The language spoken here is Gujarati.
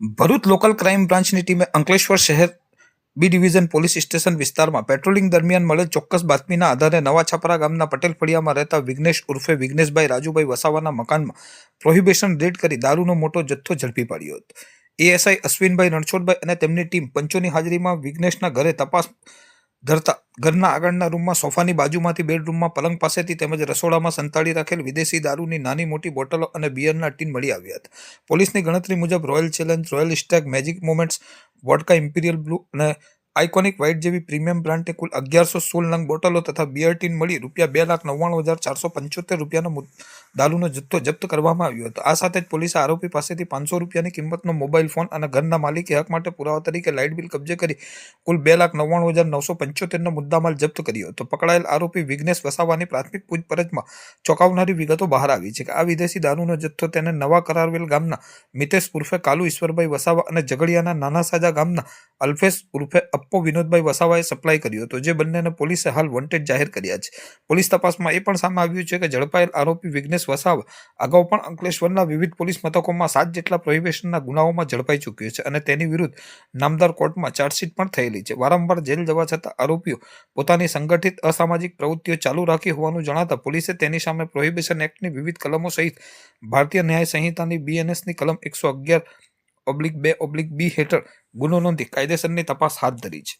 ભરૂચ લોકલ ક્રાઇમ બ્રાન્ચની ટીમે અંકલેશ્વર શહેર બી ડિવિઝન પોલીસ સ્ટેશન વિસ્તારમાં પેટ્રોલિંગ દરમિયાન મળેલ ચોક્કસ બાતમીના આધારે નવા છાપરા ગામના પટેલ ફળિયામાં રહેતા વિઘ્નેશ ઉર્ફે વિઘ્નેશભાઈ રાજુભાઈ વસાવાના મકાનમાં પ્રોહિબિશન રેડ કરી દારૂનો મોટો જથ્થો ઝડપી પાડ્યો હતો. એએસઆઈ અશ્વિનભાઈ રણછોડભાઈ અને તેમની ટીમ પંચોની હાજરીમાં વિઘ્નેશના ઘરે તપાસ ધરતા ઘરના આગળના રૂમમાં, સોફાની બાજુમાંથી બેડરૂમમાં, પલંગ પાસેથી તેમજ રસોડામાં સંતાડી રાખેલ વિદેશી દારૂની નાની મોટી બોટલો અને બિયરના ટીન મળી આવ્યા હતા. પોલીસની ગણતરી મુજબ Royal Challenge, Royal Stag, Magic Moments, vodka Imperial Blue અને આઇકોનિક વ્હાઇટ જેવી પ્રીમિયમ બ્રાન્ડે કુલ અગિયારસો સોળ નંગ બોટલો તથા બિયર ટીન મળી રૂપિયા બે લાખ નવ્વાણું હજાર ચારસો પંચોતેર રૂપિયાનો દારૂનો જથ્થો જપ્ત કરવામાં આવ્યો હતો. આ સાથે જ પોલીસે આરોપી પાસેથી પાંચસો રૂપિયાની કિંમતનો મોબાઈલ ફોન અને ઘરના માલિકી હક માટે પુરાવા તરીકે લાઇટ બિલ કબજે કરી કુલ બે લાખ નવ્વાણું હજાર નવસો પંચોતેરનો મુદ્દામાલ જપ્ત કર્યો હતો. પકડાયેલ આરોપી વિઘ્નેશ વસાવાની પ્રાથમિક પૂછપરછમાં ચોંકાવનારી વિગતો બહાર આવી છે કે આ વિદેશી દારૂનો જથ્થો તેને નવા કરારવેલ ગામના મિતેશ ઉર્ફે કાલુ ઈશ્વરભાઈ વસાવા અને ઝઘડિયાના નાના સાજા ગામના અલ્ફેશ ઉર્ફે અપ્પો વિનોદભાઈ વસાવાએ સપ્લાય કર્યો હતો, જે બંનેને પોલીસે હાલ વોન્ટેડ જાહેર કર્યા છે. પોલીસ તપાસમાં એ પણ સામે આવ્યું છે કે ઝડપાયેલ આરોપી વિઘ્નેશ વસાવા અગાઉ પણ અંકલેશ્વરના વિવિધ પોલીસ મથકોમાં સાત જેટલા પ્રોહિબેશનના ગુનાઓમાં ઝડપાઈ ચૂક્યો છે અને તેની વિરુદ્ધ નામદાર કોર્ટમાં ચાર્જશીટ પણ થયેલી છે. વારંવાર જેલ જવા છતાં આરોપીઓ પોતાની સંગઠિત અસામાજિક પ્રવૃત્તિઓ ચાલુ રાખી હોવાનું જણાતા પોલીસે તેની સામે પ્રોહિબિશન એક્ટની વિવિધ કલમો સહિત ભારતીય ન્યાય સંહિતાની બીએનએસની કલમ એકસો અગિયાર ઓબ્લિક બે ઓબ્લિક બી હેઠળ ગુનો નોંધી કાયદેસરની તપાસ હાથ ધરી છે.